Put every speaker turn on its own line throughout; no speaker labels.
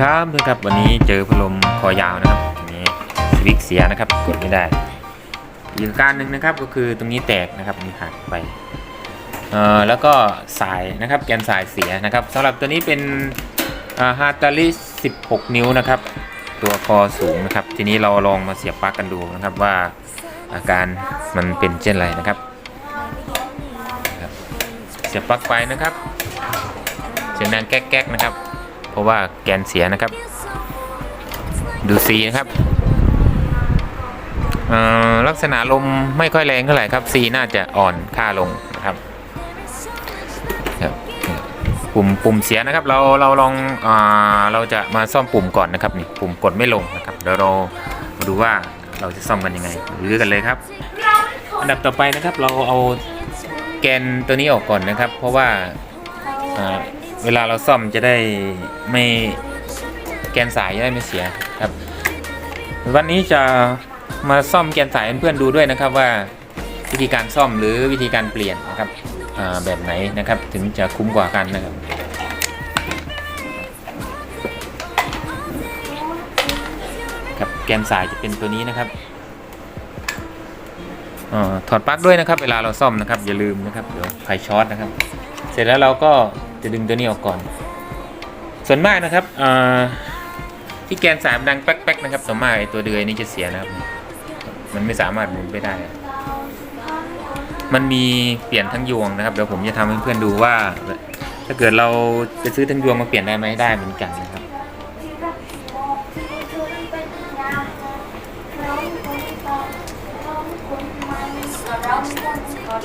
ครับทุกครับ วันนี้เจอพัดลมคอยาวนะครับนี้สวิกเสียนะครับกดไม่ได้ อีกการหนึ่งนะครับก็คือตรงนี้แตกนะครับอันนี่หักไปเอ่อแล้วก็สายนะครับแกนสายเสียนะครับสำหรับตัวนี้เป็นฮาร์ตาลิ16 นิ้วนะครับ ตัวคอสูงนะครับ ทีนี้เราลองมาเสียบปลั๊กกันดูนะครับว่าอาการมันเป็นเช่นไรนะครับครับเสียบปลั๊กไปนะครับ เสียงดังแก๊กๆนะครับ เพราะว่าแกนเสียนะครับ ดูซีนะครับลักษณะลมไม่ค่อยแรงเท่าไหร่ครับซีน่าจะอ่อนค่าลงนะครับครับปุ่มปุ่มเสียนะครับ เราเราลองอเราจะมาซ่อมปุ่มก่อนนะครับนี่ปุ่มกดไม่ลงนะครับเดี๋ยวเรามาดูว่าเราจะซ่อมกันยังไงรื้อกันเลยครับ อันดับต่อไปนะครับเราเอาแกนตัวนี้ออกก่อนนะครับ เพราะว่า เวลาเราซ่อมจะได้ไม่แกนสายจะได้ไม่เสียครับ วันนี้จะมาซ่อมแกนสายให้เพื่อนๆดูด้วยนะครับว่าวิธีการซ่อมหรือวิธีการเปลี่ยนนะครับแบบไหนนะครับถึงจะคุ้มกว่ากันนะครับครับแกนสายจะเป็นตัวนี้นะครับอถอดปลั๊กด้วยนะครับ เวลาเราซ่อมนะครับอย่าลืมนะครับเดี๋ยวไฟช็อตนะครับ เสร็จแล้วเราก็ จะดึงตัวนี้ออกก่อน ส่วนมากนะครับที่แกนสามดังแป๊กๆนะครับส่วนมากไอ้ตัวเดือยนี่จะเสียนะครับ มันไม่สามารถหมุนไปได้ มันมีเปลี่ยนทั้งยวงนะครับเดี๋ยวผมจะทำให้เพื่อนดูว่า ถ้าเกิดเราจะซื้อทั้งยวงมาเปลี่ยนได้ไหมได้เหมือนกันนะครับ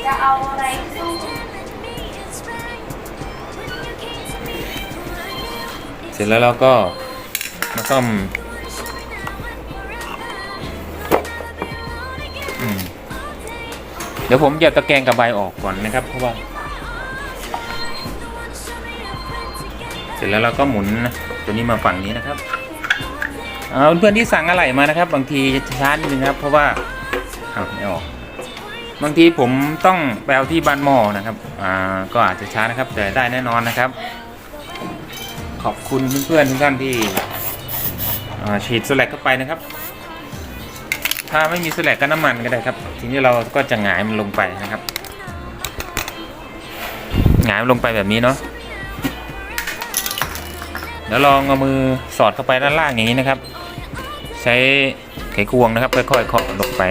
จะเอาอะไร
ร็จแล้วเราก็มาซ่อมเดี๋ยวผมจะตะแกรงกับใบออกก่อนนะครับ เพราะว่า เสร็จแล้วเราก็หมุนตัวนี้มาฝั่งนี้นะครับเอาเพื่อนที่สั่งอะไรมานะครับ บางทีจะช้านิดนึงครับ เพราะว่าเอาไม่ออก บางทีผมต้องไปเอาที่บ้านหม้อนะครับ อ่าก็อาจจะช้านะครับ แต่ได้แน่นอนนะครับ ขอบคุณเพื่อนๆทุกท่านที่ฉีดสแลกเข้าไปนะครับ ถ้าไม่มีสแลกก็น้ำมันก็ได้ครับ ทีนี้เราก็จะหงายมันลงไปนะครับหงายมันลงไปแบบนี้เนาะแล้วลองเอามือสอดเข้าไปด้านล่างอย่างนี้นะครับ ใช้ไขควงนะครับค่อยๆเคาะลงไป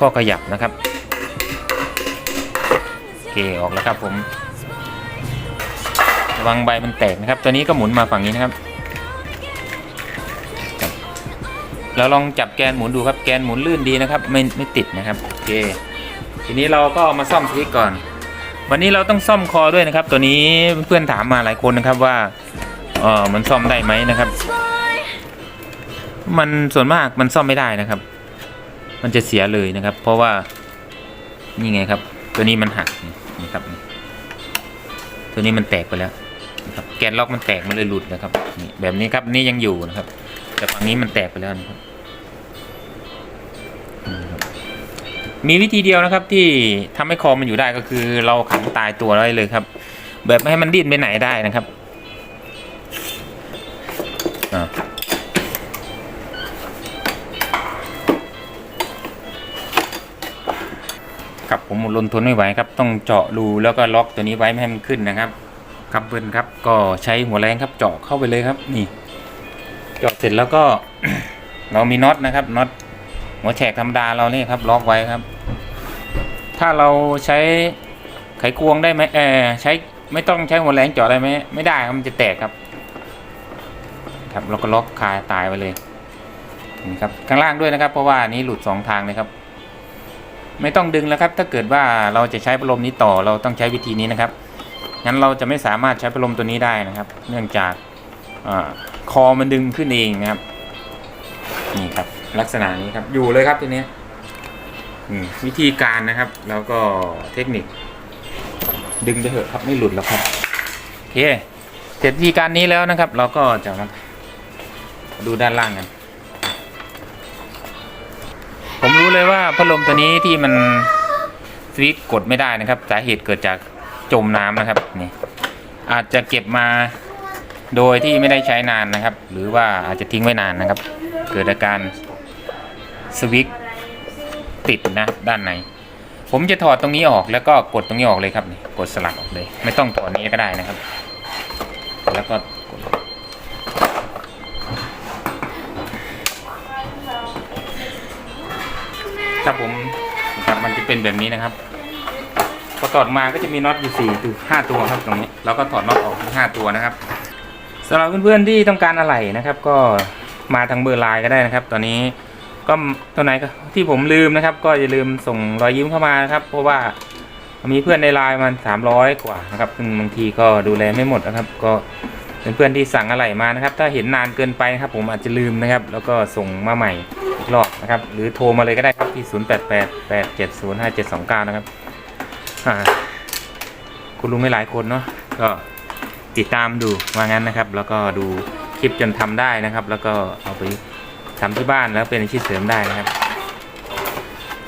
ก็ขยับนะครับ เคออกแล้วครับผมระวังใบมันแตกนะครับ ตัวนี้ก็หมุนมาฝั่งนี้นะครับ เราลองจับแกนหมุนดูครับแกนหมุนลื่นดีนะครับ ไม่ไม่ติดนะครับโอเค ทีนี้เราก็เอามาซ่อมสวิตช์ก่อน วันนี้เราต้องซ่อมคอด้วยนะครับ ตัวนี้เพื่อนถามมาหลายคนนะครับว่าเออมันซ่อมได้ไหมนะครับ มันส่วนมากมันซ่อมไม่ได้นะครับ มันจะเสียเลยนะครับ เพราะว่านี่ไงครับ ตัวนี้มันหักนี่ครับ ตัวนี้มันแตกไปแล้วนะครับแกนล็อกมันแตกมันเลยหลุดนะครับนี่แบบนี้ครับนี่ยังอยู่นะครับ แต่ฝั่งนี้มันแตกไปแล้วนะครับ มีวิธีเดียวนะครับที่ทำให้คอมันอยู่ได้ก็คือ เราขังตายตัวไว้เลยครับ แบบไม่ให้มันดิ้นไปไหนได้นะครับอ่า ครับผมลนทนไม่ไหวครับต้องเจาะรูแล้วก็ล็อกตัวนี้ไว้ไม่ให้มันขึ้นนะครับครับเพื่อนครับก็ใช้หัวแรงครับเจาะเข้าไปเลยครับนี่เจาะเสร็จแล้วก็เรามีน็อตนะครับน็อตหัวแฉกธรรมดาเราเนี่ยครับล็อกไว้ครับ ถ้าเราใช้ไขควงได้ไหมเออใช้ไม่ต้องใช้หัวแรงเจาะได้ไหมไม่ได้ครับมันจะแตกครับครับเราก็ล็อกคาตายไปเลยนี่ครับข้างล่างด้วยนะครับ เพราะว่านี้หลุดสองทางเลยครับ ไม่ต้องดึงแล้วครับ ถ้าเกิดว่าเราจะใช้พัดลมนี้ต่อเราต้องใช้วิธีนี้นะครับ งั้นเราจะไม่สามารถใช้พัดลมตัวนี้ได้นะครับ เนื่องจากอคอมันดึงขึ้นเองนะครับ นี่ครับ ลักษณะนี้ครับ อยู่เลยครับทีนี้วิธีการนะครับ แล้วก็เทคนิค ดึงไปเถอะครับไม่หลุดแล้วครับโอเคเสร็จวิธีการนี้แล้วนะครับ เราก็จะมาดูด้านล่างกัน เลยว่าพัดลมตัวนี้ที่มันสวิตช์กดไม่ได้นะครับ สาเหตุเกิดจากจมน้ำนะครับนี่อาจจะเก็บมาโดยที่ไม่ได้ใช้นานนะครับ หรือว่าอาจจะทิ้งไว้นานนะครับ เกิดอาการสวิกติดนะด้านใน ผมจะถอดตรงนี้ออกแล้วก็กดตรงนี้ออกเลยครับนี่กดสลักออกเลย ไม่ต้องถอดนี้ก็ได้นะครับ แล้วก็ ครับผมครับมันจะเป็นแบบนี้นะครับพอถอดมาก็จะมีน็อตอยู่สี่ตัวห้าตัวครับตรงนี้แล้วก็ถอดน็อตออกห้าตัวนะครับสำหรับเพื่อนๆที่ต้องการอะไรนะครับ ก็มาทางเบอร์ไลน์ก็ได้นะครับ ตอนนี้ก็ตัวไหนที่ผมลืมนะครับ ก็อย่าลืมส่งรอยยิ้มเข้ามานะครับ เพราะว่ามีเพื่อนในไลน์มันสามร้อยกว่านะครับซึ่งบางทีก็ดูแลไม่หมดนะครับ ก็เป็นเพื่อนที่สั่งอะไรมานะครับ ถ้าเห็นนานเกินไปครับ ผมอาจจะลืมนะครับ แล้วก็ส่งมาใหม่ อีกรอบนะครับ หรือโทรมาเลยก็ได้ครับที่ 0 8 8 8 7 0 5 7 2 9 นะครับคุณลุงไม่หลายคนเนาะก็ติดตามดูว่างั้นนะครับ แล้วก็ดูคลิปจนทำได้นะครับ แล้วก็เอาไปทำที่บ้านแล้วเป็นอาชีพเสริมได้นะครับ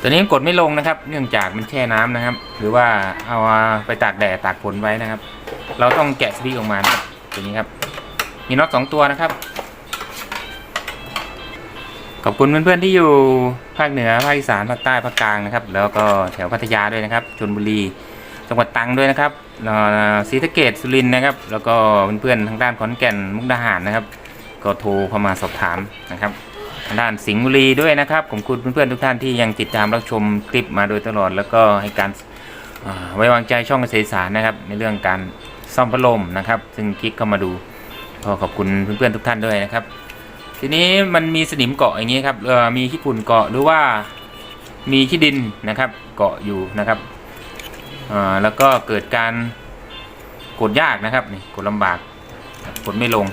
ตัวนี้กดไม่ลงนะครับ เนื่องจากมันแช่น้ำนะครับ หรือว่าเอาไปตากแดดตากฝนไว้นะครับ เราต้องแกะสปีกออกมานะตัวนี้ครับ มีน็อตสองตัวนะครับ ขอบคุณเพื่อนๆที่อยู่ภาคเหนือภาคอีสานภาคใต้ภาคกลางนะครับ แล้วก็แถวพัทยาด้วยนะครับชลบุรีจังหวัดตรังด้วยนะครับเอ่อศรีสะเกดสุรินทร์นะครับ แล้วก็เพื่อนๆทางด้านขอนแก่นมุกดาหารนะครับ ก็โทรเข้ามาสอบถามนะครับทางด้านสิงห์บุรีด้วยนะครับขอบคุณเพื่อนๆทุกท่านที่ยังติดตามรับชมคลิปมาโดยตลอด แล้วก็ให้การไว้วางใจช่องเกษตรอีสารนะครับ ในเรื่องการซ่อมพัดลมนะครับ ซึ่งคลิกเข้ามาดูก็ขอบคุณเพื่อนๆทุกท่านด้วยนะครับ ทีนี้มันมีสนิมเกาะอย่างนี้ครับมีขี้ฝุ่นเกาะหรือว่ามีขี้ดินนะครับ เกาะอยู่นะครับแล้วก็เกิดการกดยากนะครับนี่กดลำบากกดไม่ลง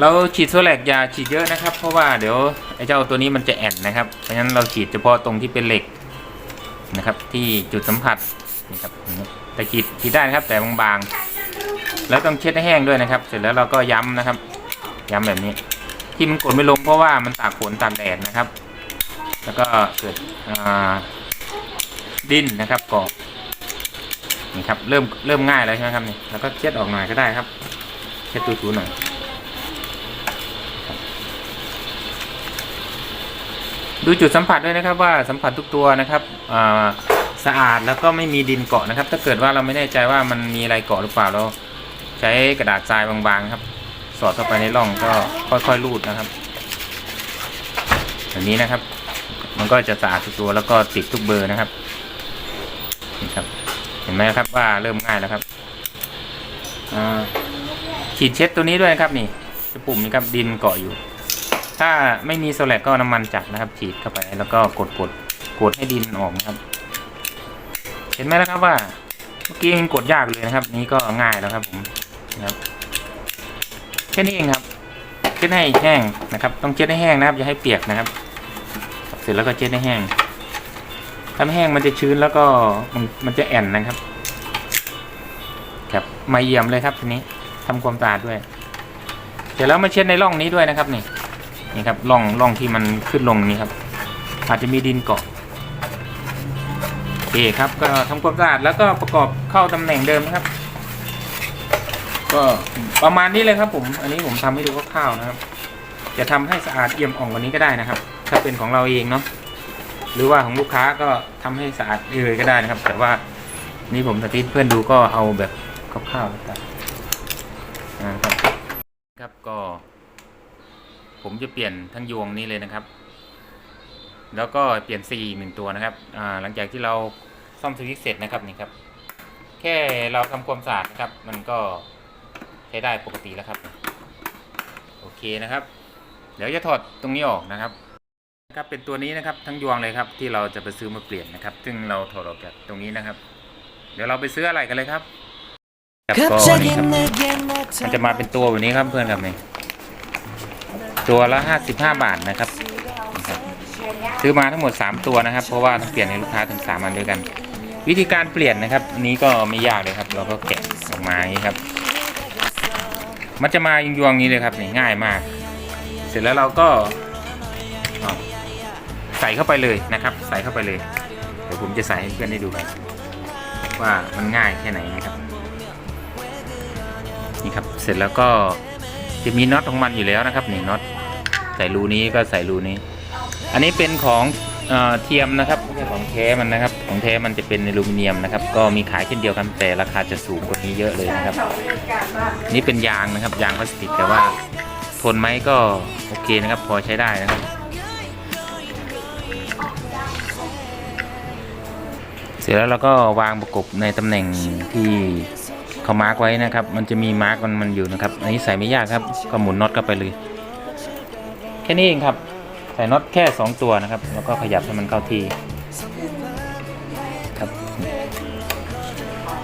เราฉีดโซแลกอย่าฉีดเยอะนะครับ เพราะว่าเดี๋ยวไอ้เจ้าตัวนี้มันจะแอนนะครับเพราะฉะนั้นเราฉีดเฉพาะตรงที่เป็นเหล็กนะครับ ที่จุดสัมผัสนี่ครับแต่ฉีดฉีดได้นะครับแต่บางๆ แล้วต้องเช็ดให้แห้งด้วยนะครับ เสร็จแล้วเราก็ย้ำนะครับ ย้ำแบบนี้ ที่มันกดไม่ลงเพราะว่ามันตากฝนตากแดดนะครับ แล้วก็เกิดดิ้นนะครับเกาะนี่ครับเริ่มเริ่มง่ายแล้วใช่ไหมครับนี่แล้วก็เช็ดออกหน่อยก็ได้ครับเช็ดถูๆหน่อยดูจุดสัมผัสด้วยนะครับว่าสัมผัสทุกตัวนะครับสะอาดแล้วก็ไม่มีดินเกาะนะครับ ถ้าเกิดว่าเราไม่แน่ใจว่ามันมีอะไรเกาะหรือเปล่าเราใช้กระดาษทรายบางๆครับ สอดเข้าไปในร่องก็ค่อยๆรูดนะครับแบบนี้นะครับ มันก็จะสะอาดทุกตัวแล้วก็ติดทุกเบอร์นะครับนี่ครับ เห็นไหมครับว่าเริ่มง่ายแล้วครับอ่าฉีดเช็ดตัวนี้ด้วยครับนี่จะปุ่มนี้ครับดินเกาะอยู่ ถ้าไม่มีโซลแลกก็น้ำมันจับนะครับ ฉีดเข้าไปแล้วก็กดกดกดให้ดินออกนะครับ เห็นไหมนะครับว่า เมื่อกี้ยังกดยากเลยนะครับ นี้ก็ง่ายแล้วครับผมนะครับ แค่นี้เองครับเช็ดให้แห้งนะครับ ต้องเช็ดให้แห้งนะครับอย่าให้เปียกนะครับ เสร็จแล้วก็เช็ดให้แห้งถ้าไม่แห้งมันจะชื้นแล้วก็มันมันจะแอนนะครับ ครับมาเยี่ยมเลยครับทีนี้ทำความสะอาดด้วย เสร็จแล้วมาเช็ดในร่องนี้ด้วยนะครับนี่นี่ครับร่องร่องที่มันขึ้นลงนี้ครับ อาจจะมีดินเกาะโอเคครับก็ทำความสะอาดแล้วก็ประกอบเข้าตำแหน่งเดิมนะครับ ก็ประมาณนี้เลยครับผม อันนี้ผมทำให้ดูคร่าวๆนะครับ จะทำให้สะอาดเอี่ยมอ่องกว่านี้ก็ได้นะครับ ถ้าเป็นของเราเองเนาะหรือว่าของลูกค้าก็ทำให้สะอาดเลยก็ได้นะครับ แต่ว่านี่ผมสาธิตเพื่อนดูก็เอาแบบคร่าวๆแล้วกันนะครับครับก็ ผมจะเปลี่ยนทั้งยวงนี้เลยนะครับ แล้วก็เปลี่ยนซีหนึ่งตัวนะครับอ่าหลังจากที่เราซ่อมสวิตช์เสร็จนะครับนี่ครับ แค่เราทำความสะอาดนะครับ มันก็ ช้ได้ปกติแล้วครับ โอเคนะครับ เดี๋ยวจะถอดตรงนี้ออกนะครับครับเป็นตัวนี้นะครับทั้งยวงเลยครับที่เราจะไปซื้อมาเปลี่ยนนะครับ ซึ่งเราถอดออกจากตรงนี้นะครับ เดี๋ยวเราไปซื้ออะไรกันเลยครับครับก็นี่ครับมันจะมาเป็นตัวแบบนี้ครับเพื่อนครับนี่ตัวละห้าสิบห้าบาทนะครับนะครับ ซื้อมาทั้งหมด 3 ตัวนะครับ เพราะว่าต้องเปลี่ยนให้ลูกค้าถึง 3 อันด้วยกัน วิธีการเปลี่ยนนะครับอันนี้ก็ไม่ยากเลยครับ เราก็แกะออกมาอย่างนี้ครับ มันจะมายวงๆนี้เลยครับนี่ง่ายมาก เสร็จแล้วเราก็ใส่เข้าไปเลยนะครับ ใส่เข้าไปเลย เดี๋ยวผมจะใส่ให้เพื่อนได้ดูกันว่ามันง่ายแค่ไหนนะครับนี่ครับเสร็จแล้วก็จะมีน็อตของมันอยู่แล้วนะครับนี่น็อตใส่รูนี้ก็ใส่รูนี้ อันนี้เป็นของเอเทียมนะครับ ของแท้มันนะครับ ของแท้มันจะเป็นอลูมิเนียมนะครับ ก็มีขายเช่นเดียวกันแต่ราคาจะสูงกว่านี้เยอะเลยนะครับ นี่เป็นยางนะครับ ยางพลาสติกแต่ว่าทนไหมก็โอเคนะครับ พอใช้ได้นะครับ เสร็จแล้วเราก็วางประกบในตำแหน่งที่เขามาร์กไว้นะครับ มันจะมีมาร์กมันมันอยู่นะครับ อันนี้ใส่ไม่ยากครับ ก็หมุนน็อตเข้าไปเลย แค่นี้เองครับ ใส่น็อตแค่ 2 ตัวนะครับ แล้วก็ขยับให้มันเข้าที่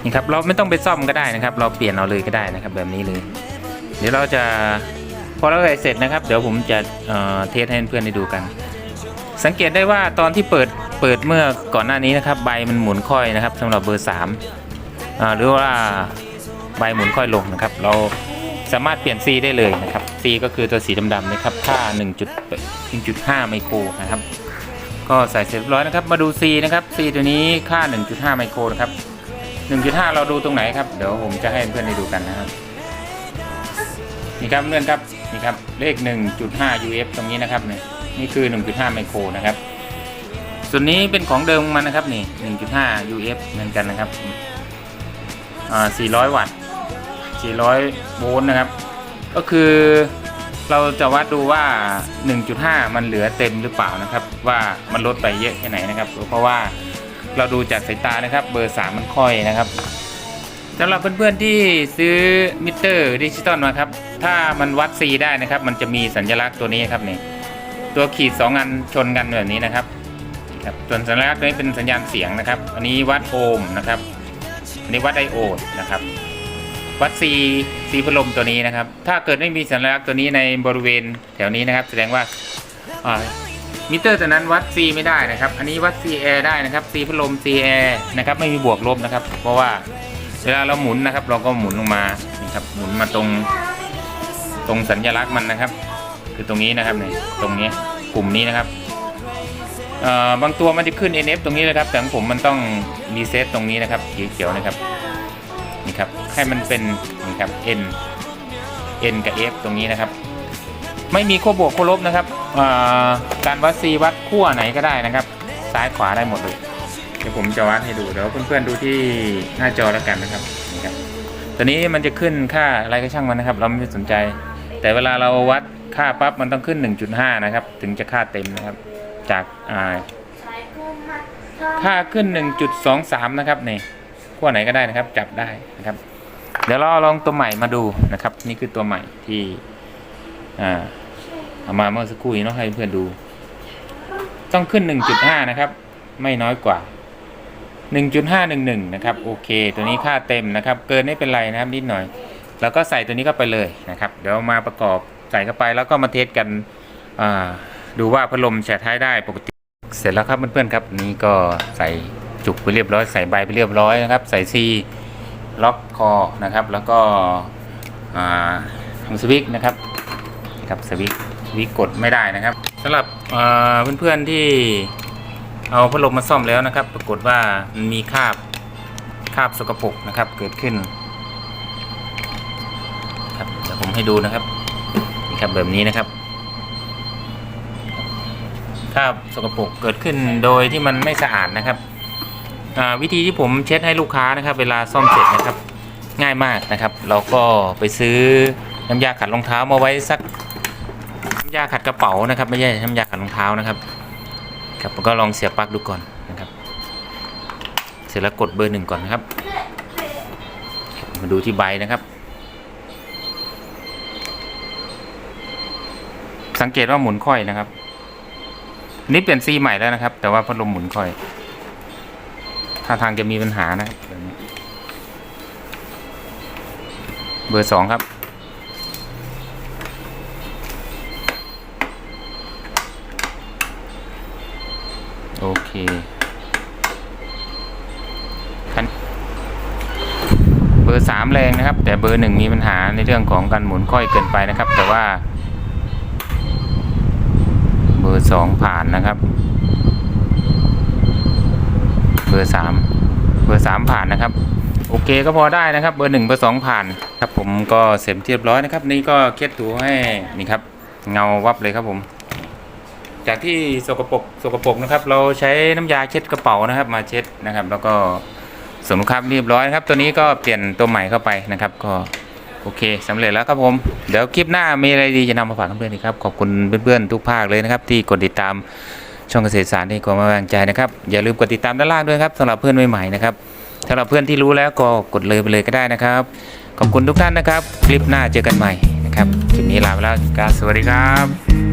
นี่ครับเราไม่ต้องไปซ่อมก็ได้นะครับ เราเปลี่ยนเอาเลยก็ได้นะครับ แบบนี้เลย เดี๋ยวเราจะพอเราใส่เสร็จนะครับ เดี๋ยวผมจะเอ่อเทสให้เพื่อนๆได้ดูกัน สังเกตได้ว่าตอนที่เปิดเปิดเมื่อก่อนหน้านี้นะครับ ใบมันหมุนค่อยนะครับสำหรับเบอร์3หรือว่าใบหมุนค่อยลงนะครับ เราสามารถเปลี่ยน C ได้เลยนะครับ C ก็คือตัวสีดำๆนะครับค่า 1 1.5 ไมโครนะครับ ก็ใส่เสร็จเรียบร้อยนะครับ มาดู C นะครับ C ตัวนี้ค่า 1.5 ไมโครนะครับ 1.5 เราดูตรงไหนครับ เดี๋ยวผมจะให้เพื่อนได้ดูกันนะครับ นี่ครับเพื่อนครับ นี่ครับ เลข 1.5 UF ตรงนี้นะครับเนี่ยนี่คือ 1.5 ไมโครนะครับ ส่วนนี้เป็นของเดิมมันนะครับนี่ 1.5 UF เหมือนกันนะครับอ่า400 วัตต์ 400 โวลต์นะครับ ก็คือเราจะวัดดูว่า 1.5 มันเหลือเต็มหรือเปล่านะครับ ว่ามันลดไปเยอะแค่ไหนนะครับ เพราะว่า เราดูจากสายตานะครับ เบอร์ 3 มันค่อยนะครับสำหรับเพื่อนๆที่ซื้อมิเตอร์ดิจิตอลมาครับ ถ้ามันวัด C ได้นะครับ มันจะมีสัญลักษณ์ตัวนี้ครับนี่ตัวขีด 2 อันชนกันแบบนี้นะครับครับส่วนสัญลักษณ์ตัวนี้เป็นสัญญาณเสียงนะครับ อันนี้วัดโอห์มนะครับ อันนี้วัดไดโอดนะครับ วัด C C พัดลมตัวนี้นะครับ ถ้าเกิดไม่มีสัญลักษณ์ตัวนี้ในบริเวณแถวนี้นะครับ แสดงว่าอ่า มิเตอร์ตัวนั้นวัด C ไม่ได้นะครับ อันนี้วัด C air ได้นะครับ C พัดลม C air นะครับ ไม่มีบวกลบนะครับ เพราะว่าเวลาเราหมุนนะครับ เราก็หมุนลงมา นี่ครับ หมุนมาตรง ตรงสัญลักษณ์มันนะครับ คือตรงนี้นะครับเนี่ยตรงนี้ กลุ่มนี้นะครับเอ่อบางตัวมันจะขึ้น NF ตรงนี้เลยครับ แต่ของผมมันต้องรีเซ็ตตรงนี้นะครับเขียวๆนะครับ นี่ครับ ให้มันเป็น นี่ครับ N N กับ F ตรงนี้นะครับ ไม่มีขั้วบวกขั้วลบนะครับการวัด C วัดขั้วไหนก็ได้นะครับ ซ้ายขวาได้หมดเลย เดี๋ยวผมจะวัดให้ดูเดี๋ยวเพื่อนๆดูที่หน้าจอแล้วกันนะครับนี่ครับตัวนี้มันจะขึ้นค่าอะไรก็ช่างมันนะครับ เราไม่สนใจ แต่เวลาเราวัดค่าปั๊บมันต้องขึ้น 1.5 นะครับ ถึงจะค่าเต็มนะครับ จากค่าขึ้น 1.23 นะครับนี่ขั้วไหนก็ได้นะครับ จับได้นะครับ เดี๋ยวเราลองตัวใหม่มาดูนะครับ นี่คือตัวใหม่ที่อ่า เอามาเมื่อสักครู่นี้เนาะให้เพื่อนดู ต้องขึ้น 1.5 นะครับ ไม่น้อยกว่า 1.511 นะครับ โอเค ตัวนี้ค่าเต็มนะครับ เกินไม่เป็นไรนะครับนิดหน่อย แล้วก็ใส่ตัวนี้เข้าไปเลยนะครับ เดี๋ยวมาประกอบใส่เข้าไปแล้วก็มาเทสกันดูว่าพัดลมแฉท้ายได้ปกติ เสร็จแล้วครับเพื่อนๆครับ นี่ก็ใส่จุกไปเรียบร้อยใส่ใบไปเรียบร้อยนะครับ ใส่ซีล็อกคอนะครับ แล้วก็ทำสวิกนะครับครับสวิก วิกกดไม่ได้นะครับสำหรับเพื่อนๆที่เอาพัดลมมาซ่อมแล้วนะครับ ปรากฏว่ามันมีคราบคราบสกปรกนะครับ เกิดขึ้นครับเดี๋ยวผมให้ดูนะครับนี่ครับแบบนี้นะครับคราบสกปรกเกิดขึ้นโดยที่มันไม่สะอาดนะครับวิธีที่ผมเช็ดให้ลูกค้านะครับ เวลาซ่อมเสร็จนะครับ ง่ายมากนะครับ เราก็ไปซื้อน้ำยาขัดรองเท้ามาไว้สัก ยาขัดกระเป๋านะครับ ไม่ใช่น้ำยาขัดรองเท้านะครับ ครับก็ลองเสียบปลั๊กดูก่อนนะครับ เสร็จแล้วกดเบอร์หนึ่งก่อนนะครับ มาดูที่ใบนะครับ สังเกตว่าหมุนค่อยนะครับนนี้เปลี่ยนซีใหม่แล้วนะครับ แต่ว่าพัดลมหมุนค่อยท่าทางจะมีปัญหานะครับเบอร์สองครับ โอเคคันเบอร์สามแรงนะครับ แต่เบอร์หนึ่งมีปัญหาในเรื่องของการหมุนค่อยเกินไปนะครับ แต่ว่า เบอร์สองผ่านนะครับ เบอร์สามเบอร์สามผ่านนะครับโอเคก็พอได้นะครับเบอร์หนึ่งเบอร์สองผ่านครับผมก็เสร็จเรียบร้อยนะครับ นี่ก็เคล็ดถูให้นี่ครับ เงาวับเลยครับผม จากที่สกปรกสกปรกนะครับ เราใช้น้ำยาเช็ดกระเป๋านะครับ มาเช็ดนะครับ แล้วก็สมครับเรียบร้อยครับ ตัวนี้ก็เปลี่ยนตัวใหม่เข้าไปนะครับ ก็โอเคสำเร็จแล้วครับผม เดี๋ยวคลิปหน้ามีอะไรดีจะนำมาฝากเพื่อนๆอีกครับ ขอบคุณเพื่อนๆทุกภาคเลยนะครับ ที่กดติดตามช่องเกษตรศาสตร์ที่กดมาแรงใจนะครับ อย่าลืมกดติดตามด้านล่างด้วยครับสำหรับเพื่อนใหม่ๆนะครับสำหรับเพื่อนที่รู้แล้วก็กดเลยไปเลยก็ได้นะครับ ขอบคุณทุกท่านนะครับ คลิปหน้าเจอกันใหม่นะครับคลิปนี้ลาไปแล้วครับสวัสดีครับ